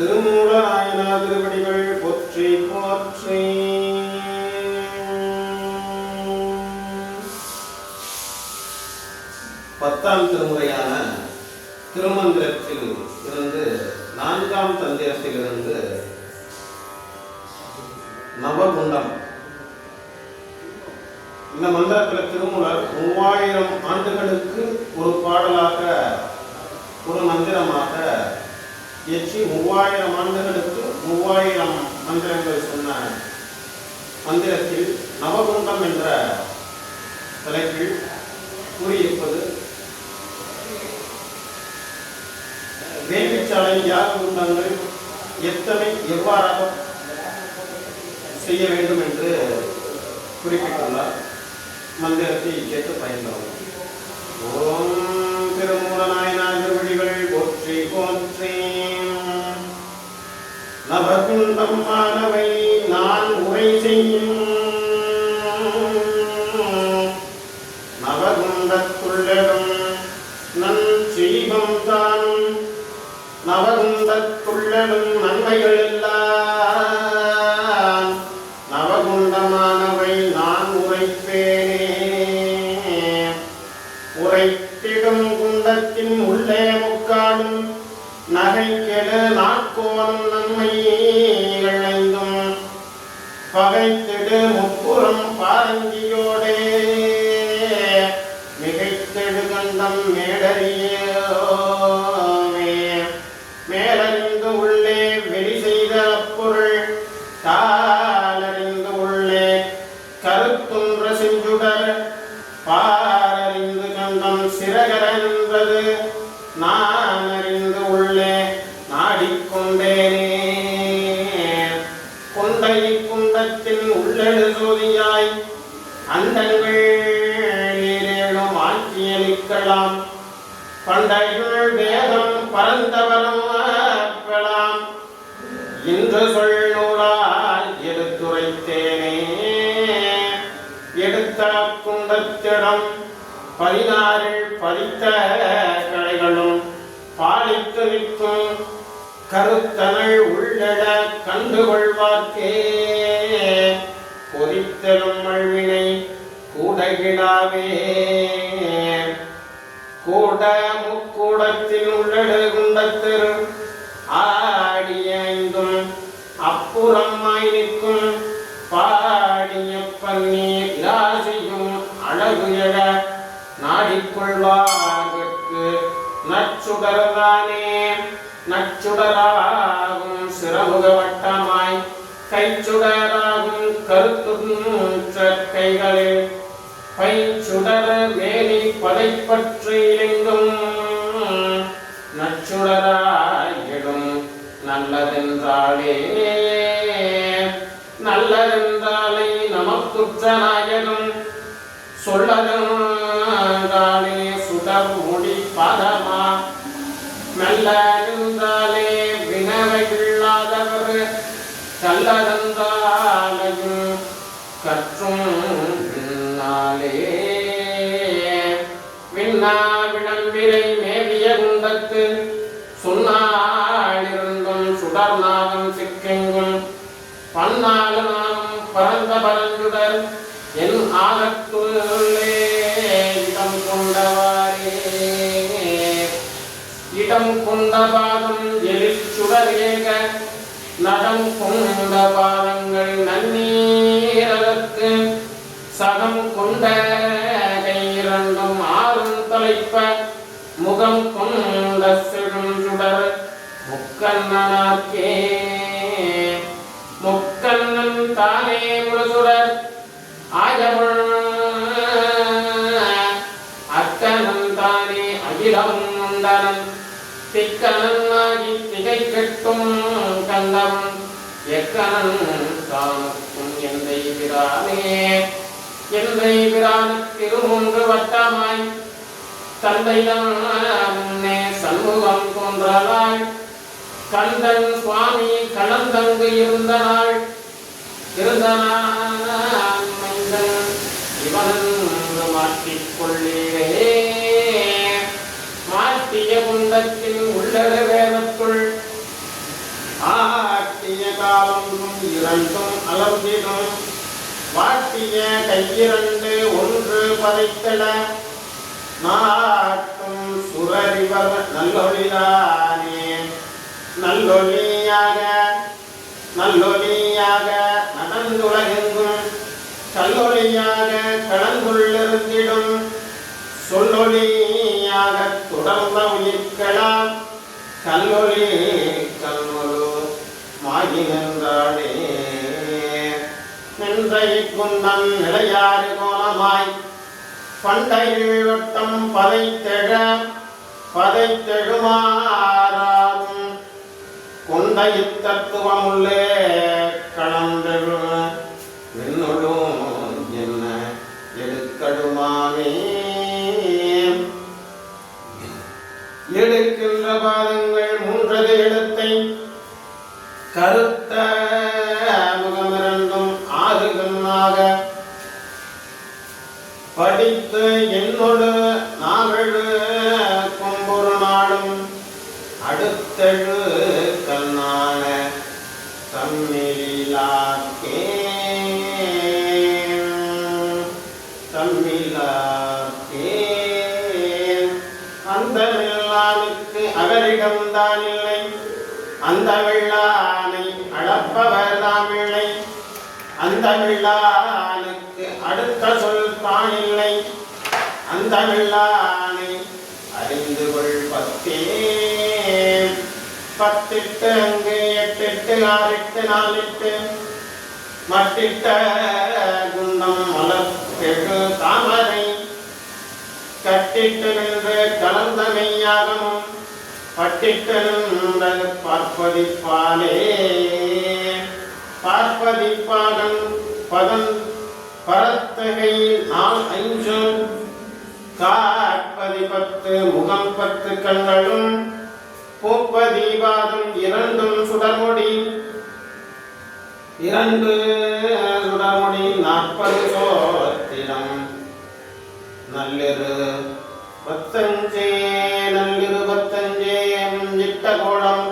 திருமூல நாயனா திருவடிகள் போற்றி போற்றி. பத்தாம் திருமுறையான திருமந்திரத்தில் இருந்து நான்காம் தந்திரத்தில் இருந்து நவகுண்டம். இந்த மந்திரத்தில் திருமூலர் மூவாயிரம் ஆண்டுகளுக்கு ஒரு பாடலாக ஒரு மந்திரமாக எச்சி மூவாயிரம் ஆண்டுகளுக்கு மூவாயிரம் மந்திரங்கள் சொன்ன மந்திரத்தில் நவகுண்டம் என்ற தலைப்பில் கூறியிருப்பது வேள்விச்சாலை யாக குண்டங்கள் எத்தனை எவ்வாறாக செய்ய வேண்டும் என்று குறிப்பிட்டுள்ளார். மந்திரத்தை கேட்டு பயன்படும் ஓம் திருமூலநாயனார் திருவடிகள் போற்றி போற்றி. நவகுண்டம் மாணவை நான் உரை செய்யும் நவகுண்டத்துள்ளடும் நன் செய்வம் தானும் நவகுண்டத்துள்ளடும் நன்மைகள் எல்லாம் நவகுண்டமானவை நான் உரைப்பேனே. உரைத்திடும் குண்டத்தின் உள்ளே முக்காடும் நகைக்கெடு நாட்கோணும் நன்மை இழைந்தும் பகைத்திடு முப்புறம் பாரங்கியோடே. மிகைத்திடு கண்டம் மேடறியோமே மேலறிந்து உள்ளே வெளி செய்த அப்பொருள் தாளறிந்து உள்ளே கருத்துன்ற செஞ்சுடர். பாரறிந்து கண்டம் சிறகர நின்றது நான் குண்டத்தின் உள்ளெழு சோதியாய் அண்டங்கள் நீரேழும் ஆட்சியளிக்கலாம் பண்டையுள் வேதம் பரந்தவரம் பெலாம் இன்று சொல் நூலால் எடுத்துரைத்தேனே. எடுத்த குண்டத்திடம் பதினாறு பதித்த கலைகளும் பாலித்து நிற்கும் கருத்தனள் உள்ளட கண்டுகொள்வார்க்கே. கொதித்தலும் மழ்வினை கூடகிடாவே. கூட முக்கூடத்தில் உள்ளடு குண்டத்திரு ஆடியைந்தும் அப்புறமாய் நிற்கும் பாடிய பன்னீர் ராசியும் அழகு எழ நாடிக்கொள்வார்க்கு நச்சுடர்தானே நச்சுடராகும் சிறமுக வட்டமாய் கைச்சுடராகும் கருத்துற்ற பைச்சுடர வேலி படைப்பற்று எங்கும் நச்சுடராயிடும் நல்லதென்றாலே. நல்லதென்றாலே நமக்குற்ற நாயகம் சொல்லதென்றாலே சுடர் முடி பதமா. மெல்ல நின்றாலே வினவையில்லாதவர் கல்லதென்றாலையும் கற்றும் விண்ணாலே. விண்ணா விளம்பிரை மேவிய குண்டத்து சுண்ணாளிருந்தும் சுடர்நாதம் சிக்கெங்கும். பன்னாலு நாம் பரந்த பரஞ்சுடர் என் ஆகத்துள்ளே இடம் கொண்டவாரே இடம் கொண்ட பாதம் எழில் சுடர் ஏக. நடம் கொண்ட பாதங்கள் நன்னீரகத்து சகம் கொண்ட கையிரண்டும் ஆறும் தலைப்ப முகம் கொண்ட செழும் சுடர் முக்கண்ணனாக்கே. முக்கண்ணன் தானே முழுசுடர் ஆயவள் அக்கணன் தானே அகிலம் உண்டனன். திக்கணன் ஆகி திகை கெட்டும் கண்ணவன் எக்கணன் தானுக்கும் எந்தை பிரானே எந்தை பிரான் திருமூன்று வட்டமாய் தந்தைதான் சண்முகம் தோன்றலாய் கந்தன் சுவாமி கலந்தங்கு இருந்த நாள் இருந்த நாள் மைந்தன் இவன் மாற்றிக்கொள்ளே மாற்றிய குண்டத்தின் காலம் இரண்டும் அலம்பிடும் வாட்டிய கையிரண்டு ஒன்று பதைத்தட. நாட்டும் சுரறிவர் நல்லொழிலானே. நல்லொழியாக நல்லொழியாக நடந்துலகெங்கும் கல்லொழியாக கடந்துள்ளிருந்திடும். சொல்லொழியாக தொடர்ந்த உயிர்களாம் கல்லொழி கல்மொழு மாகி நின்றாடே நின்ற இக்குந்தம் நிலையாறு கோலமாய் பண்டையில் வட்டம் பதைத்தெழ பதைத்தெழுமாறாரும் கொண்ட உள்ளே கலந்தெழு விண்ணொழும் என்ன எடுக்கடுமாமே எடுக்கின்ற பாதங்கள் மூன்றது எழுத்தை கருத்த படித்து என்னோடு நாவெழு கொம்பொரு நாளும். அடுத்தழு கண்ணான தம்மிலாக்கே தம்மிலாக்கே அந்த வெள்ளானுக்கு அவரிடம்தான் இல்லை. அந்த வெள்ளானை அளப்பவர் தாம் இல்லை அந்த வெள்ளா அடுத்த சொல் தான் இல்லை அந்த வெள்ளானை அறிந்து கொள் பத்தே. பத்திட்டு அங்கு எட்டெட்டு ஆறெட்டு நாலெட்டு. மட்டிட்ட குண்டம் மலர்பெரு தாமரை. கட்டிட்டு நின்று கலந்த மெய்யாகமும் பட்டிட்டு நின்று பார்ப்பதிப்பாலே பார்ப்பதிப்பாகன் பதன் பரத்தகை நாள் ஐந்தும் காட்பதி பத்து முகம் பத்து கண்களும் பூப்பதீபாதம் இரண்டும் சுடர்முடி. இரண்டு சுடர்முடி நாற்பது சோத்திரம். நல்லிரு பத்தஞ்சே நல்லிரு பத்தஞ்சே அஞ்சிட்ட கோலம்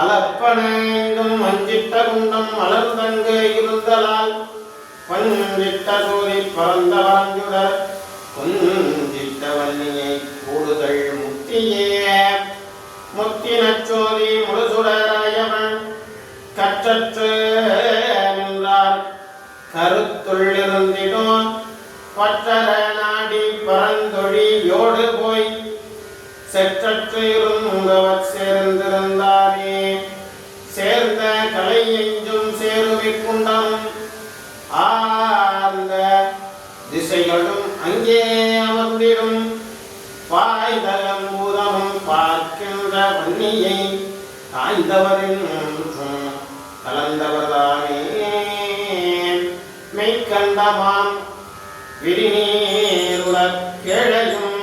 அலப்பனைந்தும் அஞ்சிட்ட குண்டம் மலர்ந்தங்கு இருந்தலால் பஞ்சிட்ட சூரி பரந்த வாஞ்சுடர் குஞ்சிட்ட வன்னியை கூடுதல் முக்தியே முத்தினச்சோதி முழுசுடராயவன் கற்றற்று நின்றார். கருத்துள்ளிருந்திடும் பற்றர நாடி பரந்தொழியோடு போய் செற்றற்று இருந்தவர் சேர்ந்திருந்தாரே. சேர்ந்த கலை எஞ்சும் சேருவிக்குண்டம் அங்கே அமர்ந்திடும் பாய்தலம் பூதமும் பார்க்கின்ற வன்னியை தாய்ந்தவரின் கலந்தவர்தானே. மெய்கண்டமாம் விரிநீருடற் கேழையும்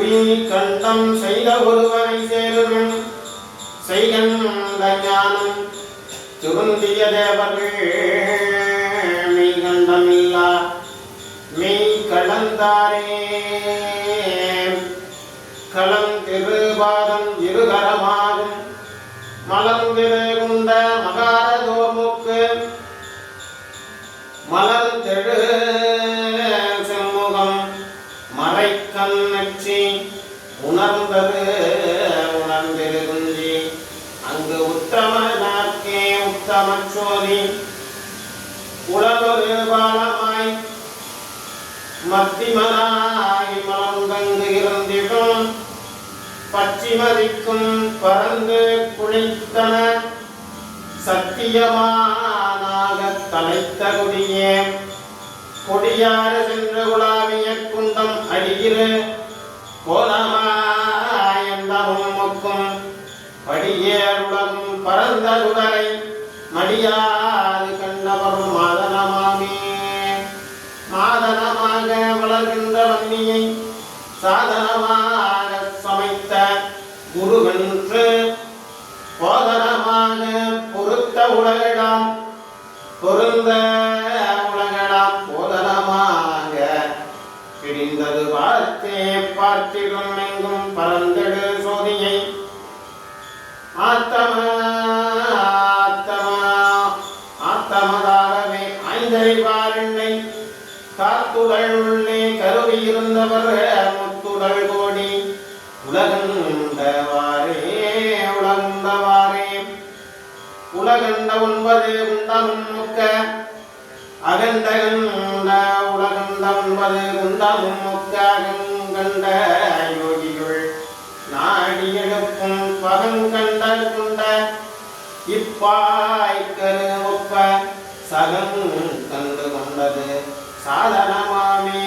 உயிர் கண்டம் செய்த ஒருவனை சேருமின் செய்கின்ற ஞானம் திருந்திய தேவர்கள். மெய் கண்டமில்லா மெய் களம் திருபாதம் இருகரமாகும். மலர்ந்திரு குண்ட மகாரதோமுக்கு மலர்ந்தெழு செம்முகம் மறைக்கண் நச்சி உணர்ந்தது உணர்ந்திருகுஞ்சி அங்கு உத்தம நாக்கே உத்தம சோதி. உலகொரு பாலமாய் மத்திமனாய் மலர்ந்தங்கு இருந்திடும் பச்சிமதிக்கும் பறந்து குளித்தன சத்தியமானாக தலைத்த குடியே. கொடியாறு சென்று உலாவிய குண்டம் அடியிரு. கோலமாயந்தமும் மொக்கும். பறந்த பரந்த குடரை வளர்கின்ற வன்னியை சாதனமாக சமைத்த குருவென்று போதனமாக பொருத்த உலகிடம் பொருந்த உலகிடம் போதனமாக பிடிந்தது பார்த்தே பார்த்திடும் எங்கும் பறந்தெடு சோதியை. ஆத்தம ஆத்தம ஆத்தமதாகவே ஐந்தறிவாரெண்ணை காத்துடல் உள்ளே கருவி இருந்தவர் முத்துடல் கோடி உலகண்டவாரே உலகண்டவாரே உலகண்ட ஒன்பது உண்டமும் முக்க. அகண்டகண்ட உலகண்ட ஒன்பது உண்டமும் முக்க. அகங்கண்ட யோகிகள் நாடி எழுப்பும் பகங்கண்ட குண்ட இப்பாய்க்கரு ஒப்ப சகம் கண்டு கொண்டது. சாதனமாமே.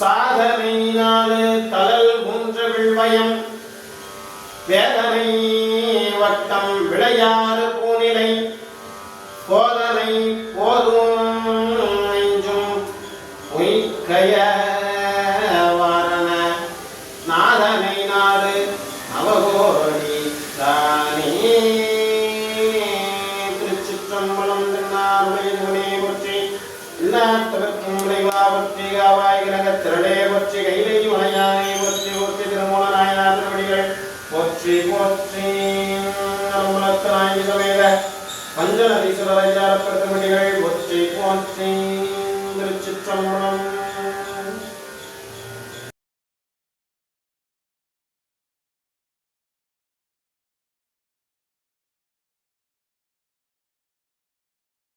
சாதனையினாலே தலல் ஊன்ற விழ்வயம் வேதனை வட்டம் விளையாறு பூநிலை திரளே பற்றி கைலை மலையானை பற்றி போற்றி திருமூல நாயனார் திருவடிகள் போற்றி போற்றி. நலமுலத்தனாய் சமேத பஞ்சநதீஸ்வரர் ஐயாரப்பர் திருவடிகள் போற்றி போற்றி. திருச்சிற்றம்பலம்